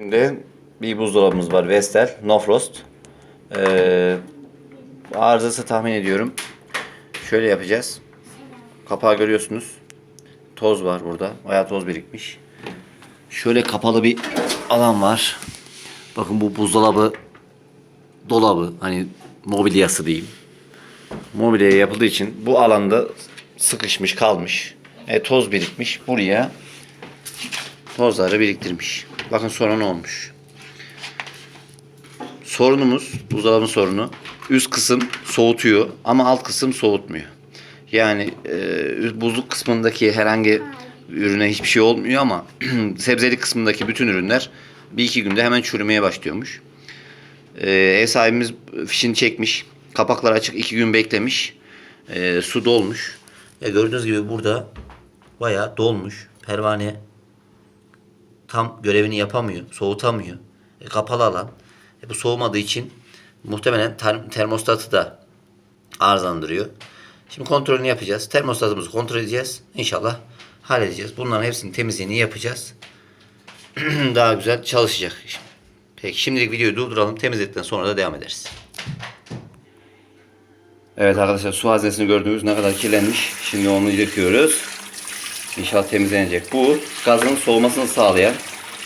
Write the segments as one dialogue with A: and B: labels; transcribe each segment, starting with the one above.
A: Şimdi bir buzdolabımız var Vestel No Frost. Ee, arızası tahmin ediyorum. Şöyle yapacağız. Kapağı görüyorsunuz. Toz var burada. Bayağı toz birikmiş. Şöyle kapalı bir alan var. Bakın bu buzdolabı dolabı hani mobilyası diyeyim. Mobilya yapıldığı için bu alanda sıkışmış kalmış. E, toz birikmiş. Buraya tozları biriktirmiş. Bakın sonra ne olmuş. Sorunumuz, buzdolabının sorunu üst kısım soğutuyor ama alt kısım soğutmuyor. Yani e, buzluk kısmındaki herhangi ürüne hiçbir şey olmuyor ama sebzeli kısmındaki bütün ürünler bir iki günde hemen çürümeye başlıyormuş. E, ev sahibimiz fişini çekmiş. Kapaklar açık iki gün beklemiş. E, su dolmuş. Ya gördüğünüz gibi burada bayağı dolmuş. Pervane tam görevini yapamıyor, soğutamıyor. E, kapalı alan. E, bu soğumadığı için muhtemelen ter- termostatı da arızalandırıyor. Şimdi kontrolünü yapacağız. Termostatımızı kontrol edeceğiz. İnşallah halledeceğiz. Bunların hepsinin temizliğini yapacağız. Daha güzel çalışacak. Peki şimdilik videoyu durduralım. Temizledikten sonra da devam ederiz. Evet arkadaşlar su haznesini gördüğünüz ne kadar kirlenmiş. Şimdi onu yıkıyoruz. İnşallah temizlenecek. Bu gazın soğumasını sağlayan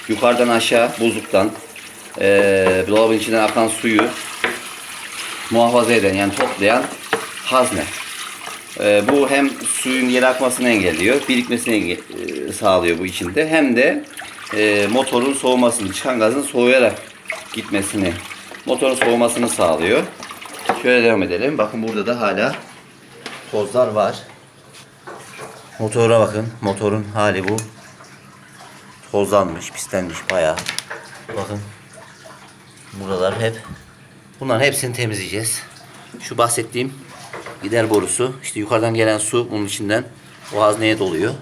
A: yukarıdan aşağı buzluktan eee dolabın içinden akan suyu muhafaza eden yani toplayan hazne. Eee, bu hem suyun yere akmasını engelliyor, birikmesini enge- eee, sağlıyor bu içinde. Hem de eee, motorun soğumasını, çıkan gazın soğuyarak gitmesini, motorun soğumasını sağlıyor. Şöyle devam edelim. Bakın burada da hala tozlar var. Motora bakın. Motorun hali bu. Tozlanmış, pislenmiş bayağı. Bakın. Buralar hep. Bunların hepsini temizleyeceğiz. Şu bahsettiğim gider borusu. işte yukarıdan gelen su bunun içinden o hazneye doluyor.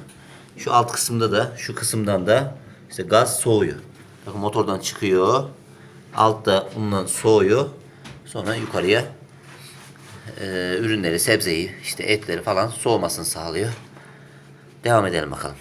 A: Şu alt kısımda da şu kısımdan da işte gaz soğuyor. Bakın motordan çıkıyor. Altta bundan soğuyor. Sonra yukarıya e, ürünleri, sebzeyi, işte etleri falan soğumasını sağlıyor. Devam edelim bakalım.